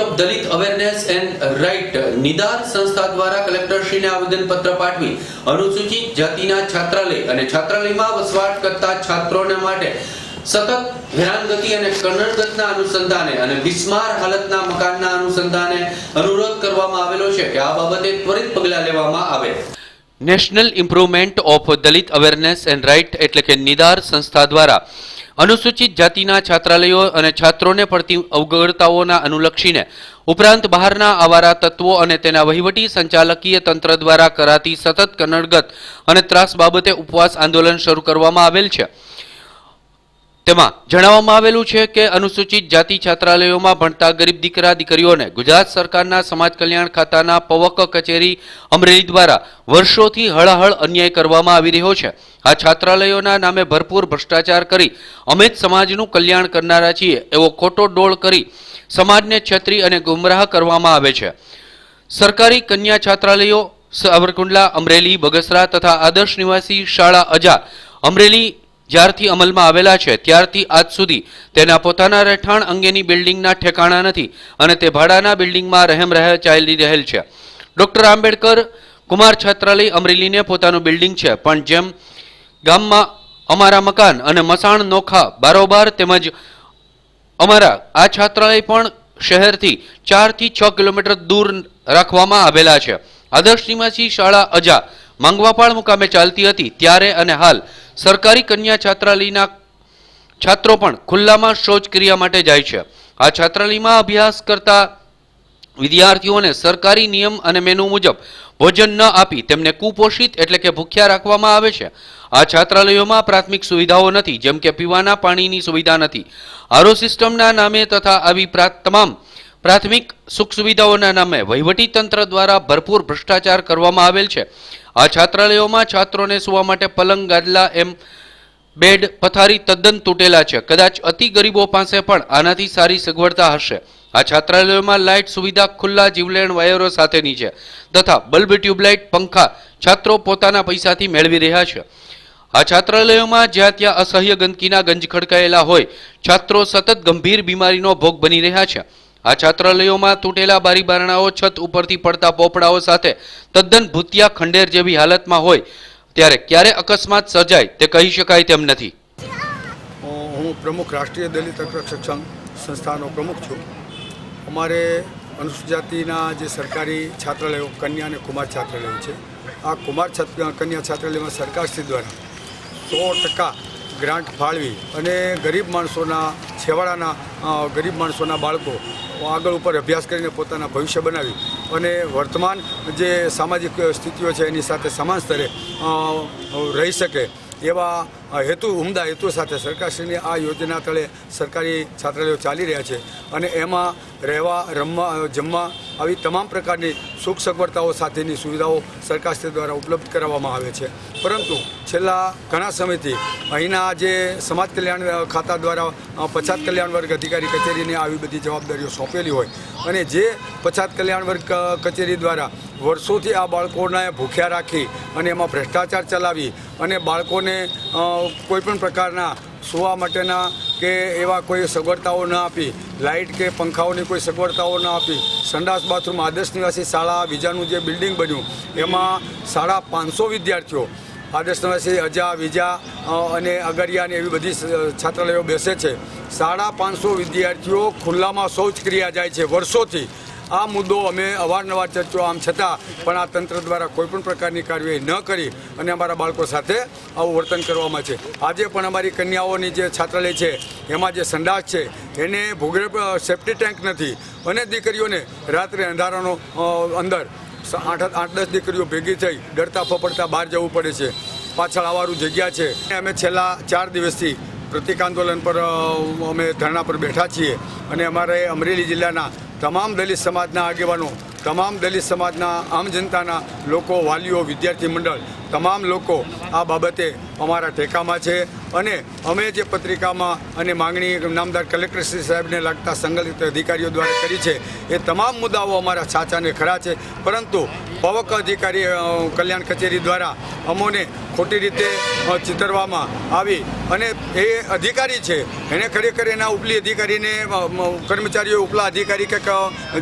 Of Dalit awareness and right નિદાર સંસ્થા દ્વારા કલેક્ટરશ્રીને આવેદનપત્ર પાઠવી અનુસૂચિત જાતિના છાત્રાલય અને છાત્રાલયમાં વસવાટ કરતા છાત્રોને માટે સતત હેરાનગતિ અને કન્નડગતના અનુસંધાને અને બિસ્માર હાલતના મકાનના અનુસંધાને અનુરોધ કરવામાં આવેલો છે કે આ બાબતે ત્વરિત પગલાં લેવામાં આવે national improvement of Dalit awareness and right એટલે કે નિદાર સંસ્થા દ્વારા અનુસૂચિત જાતિના છાત્રાલયો અને છાત્રોને પડતી અવગણતાઓના અનુલક્ષીને ઉપરાંત બહારના આવારા તત્વો અને તેના વહીવટી સંચાલકીય તંત્ર દ્વારા કરાતી સતત કનડગત અને ત્રાસ બાબતે ઉપવાસ આંદોલન શરૂ કરવામાં આવેલ છે. તેમાં જણાવવામાં આવેલું છે કે અનુસૂચિત જાતિ છાત્રાલયોમાં ભણતા ગરીબ દીકરા દીકરીઓને ગુજરાત સરકારના સમાજ કલ્યાણ ખાતાના પવક કચેરી અમરેલી દ્વારા વર્ષોથી હળહળ અન્યાય કરવામાં આવી રહ્યો છે. આ છાત્રાલયોના નામે ભરપૂર ભ્રષ્ટાચાર કરી અમે જ સમાજનું કલ્યાણ કરનારા છીએ એવો ખોટો ડોળ કરી સમાજને છેતરી અને ગુમરાહ કરવામાં આવે છે. સરકારી કન્યા છાત્રાલયો, સાવરકુંડલા, અમરેલી, બગસરા તથા આદર્શ નિવાસી શાળા અજા અમરેલી જ્યારથી અમલમાં આવેલા છે, ત્યારથી આજ સુધી તેના પોતાના રહેઠાણ અંગેની બિલ્ડિંગના ઠેકાણા નથી અને તે ભાડાના બિલ્ડિંગમાં રહેમ રહે ચાલી રહેલ છે. ડોક્ટર આંબેડકર કુમાર છાત્રાલય અમરેલીને પોતાનું બિલ્ડિંગ છે, પણ જેમ ગામમાં અમારા મકાન અને મસાણ નોખા બારોબાર તેમજ અમારા આ છાત્રાલય પણ શહેરથી ચારથી છ કિલોમીટર દૂર રાખવામાં આવેલા છે. આદર્શ નિવાસી શાળા અજા માંગવાપાળ મુકામે ચાલતી હતી, ત્યારે અને હાલ સરકારી કન્યા છાત્રાલયના છાત્રો પણ ખુલ્લામાં શૌચક્રિયા માટે જાય છે. આ છાત્રાલયમાં અભ્યાસ કરતા વિદ્યાર્થીઓને સરકારી નિયમ અને મેનુ મુજબ ભોજન ન આપી તેમને કુપોષિત એટલે કે ભૂખ્યા રાખવામાં આવે છે. આ છાત્રાલયોમાં પ્રાથમિક સુવિધાઓ નથી, જેમ કે પીવાના પાણીની સુવિધા નથી. આરો સિસ્ટમના નામે તથા આવી તમામ પ્રાથમિક સુખ સુવિધાઓના નામે વહીવટી તંત્ર દ્વારા ભરપૂર ભ્રષ્ટાચાર કરવામાં આવેલ છે. આ છાત્રાલયોમાં છાત્રોને સુવા માટે પલંગ, ગાદલા, એમ બેડ, પથારી, તદ્દન તૂટેલા છે. કદાચ અતિ ગરીબો પાસે પણ આનાથી સારી સગવડતા હશે. આ છાત્રાલયોમાં લાઇટ સુવિધા ખુલ્લા જીવલેણ વાયરો સાથેની છે તથા બલ્બ, ટ્યુબલાઇટ, પંખા છાત્રો પોતાના પૈસાથી મેળવી રહ્યા છે. આ છાત્રાલયોમાં જ્યાં ત્યાં અસહ્ય ગંદકીના ગંજ ખડકાયેલા હોય, છાત્રો સતત ગંભીર બીમારીનો ભોગ બની રહ્યા છે. આ છાત્રાલયોમાં તૂટેલા બારી બારણાઓ, છત ઉપરથી પડતા પોપડાઓ સાથે તદ્દન ભૂતિયા ખંડેર જેવી હાલતમાં હોય, ત્યારે ક્યારે અકસ્માત સર્જાય તે કહી શકાય તેમ નથી. હું પ્રમુખ રાષ્ટ્રીય દલિત રક્ષક સંઘ સંસ્થાનો પ્રમુખ છું. અમારે અનુસૂચિત જે સરકારી છાત્રાલયો, કન્યા અને કુમાર છાત્રાલયો છે, આ કુમાર છાત્ર, કન્યા છાત્રાલયમાં સરકારશ્રી દ્વારા સો ટકા ગ્રાન્ટ ફાળવી અને ગરીબ માણસોના છેવાડાના ગરીબ માણસોના બાળકો આગળ ઉપર અભ્યાસ કરીને પોતાના ભવિષ્ય બનાવી અને વર્તમાન જે સામાજિક સ્થિતિઓ છે એની સાથે સમાન સ્તરે રહી શકે એવા હેતુ, ઉમદા હેતુ સાથે સરકારશ્રીની આ યોજના તળે સરકારી છાત્રાલયો ચાલી રહ્યા છે. અને એમાં રહેવા, રમવા, જમવા આવી તમામ પ્રકારની સુખ સગવડતાઓ સાથેની સુવિધાઓ સરકારશ્રી દ્વારા ઉપલબ્ધ કરાવવામાં આવે છે. પરંતુ છેલ્લા ઘણા સમયથી અહીંના જે સમાજ કલ્યાણ ખાતા દ્વારા પછાત કલ્યાણ વર્ગ અધિકારી કચેરીને આવી બધી જવાબદારીઓ સોંપેલી હોય અને જે પછાત કલ્યાણ વર્ગ કચેરી દ્વારા વર્ષોથી આ બાળકોને ભૂખ્યા રાખી અને એમાં ભ્રષ્ટાચાર ચલાવી અને બાળકોને કોઈપણ પ્રકારના સુવા માટેના કે એવા કોઈ સગવડતાઓ ન આપી, લાઇટ કે પંખાઓની કોઈ સગવડતાઓ ન આપી. સંડાસ, બાથરૂમ, આદર્શ નિવાસી શાળા વિજાનું જે બિલ્ડિંગ બન્યું, એમાં સાડા પાંચસો વિદ્યાર્થીઓ. આદર્શ નિવાસી અજા, વિજા અને અગરિયા ને એવી બધી છાત્રાલયો બેસે છે. સાડા પાંચસો વિદ્યાર્થીઓ ખુલ્લામાં શૌચક્રિયા જાય છે, વર્ષોથી. આ મુદ્દો અમે અવારનવાર ચર્ચો આમ છતાં પણ આ તંત્ર દ્વારા કોઈપણ પ્રકારની કાર્યવાહી ન કરી અને અમારા બાળકો સાથે આવું વર્તન કરવામાં છે. આજે પણ અમારી કન્યાઓની જે છાત્રાલય છે, એમાં જે સંડાસ છે, એને ભૂગર્ભ સેફ્ટી ટેન્ક નથી અને દીકરીઓને રાત્રે અંધારાનો અંદર આઠ આઠ, દસ દીકરીઓ ભેગી થઈ ડરતા ફફડતા બહાર જવું પડે છે. પાછળ આવવાનું જગ્યા છે. અમે છેલ્લા ચાર દિવસથી પ્રતિક આંદોલન પર અમે ધરણા પર બેઠા છીએ અને અમારે અમરેલી જિલ્લાના તમામ દલિત સમાજના આગેવાનો, તમામ દલિત સમાજના આમ જનતાના લોકો, વાલીઓ, વિદ્યાર્થી મંડળ, તમામ લોકો આ બાબતે અમારા ટેકામાં છે. અને અમે જે પત્રિકામાં અને માંગણી નામદાર કલેક્ટર શ્રી સાહેબને લગતા સંગઠિત અધિકારીઓ દ્વારા કરી છે, એ તમામ મુદ્દાઓ અમારા સાચા અને ખરા છે. પરંતુ પવક અધિકારી કલ્યાણ કચેરી દ્વારા અમોને ખોટી રીતે ચિતરવામાં આવી અને એ અધિકારી છે, એને ખરેખર એના ઉપલી અધિકારીને કર્મચારીઓ, ઉપલા અધિકારી કે,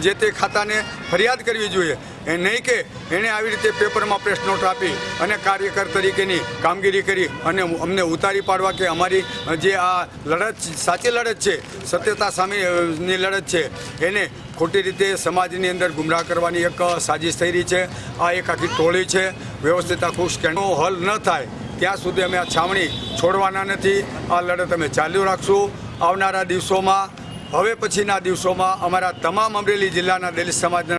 જે તે ખાતાને ફરિયાદ કરવી જોઈએ એ નહીં કે એણે આવી રીતે પેપરમાં પ્રેસ નોટ આપી અને કાર્યકર તરીકેની કામગીરી કરી અને અમને ઉતારી પાડવા કે અમારી જે આ લડત સાચી લડત છે, સત્યતા સામેની લડત છે, એને ખોટી રીતે સમાજની અંદર ગુમરાહ કરવાની એક સાજિશ થઈ રહી છે. આ એક આખી ટોળી છે. વ્યવસ્થિત આખું સ્કેન્ડનો હલ ન થાય ત્યાં સુધી અમે આ છાવણી છોડવાના નથી. આ લડત અમે ચાલુ રાખશું. આવનારા દિવસોમાં, હવે પછીના દિવસોમાં અમારા તમામ અમરેલી જિલ્લાના દલિત સમાજના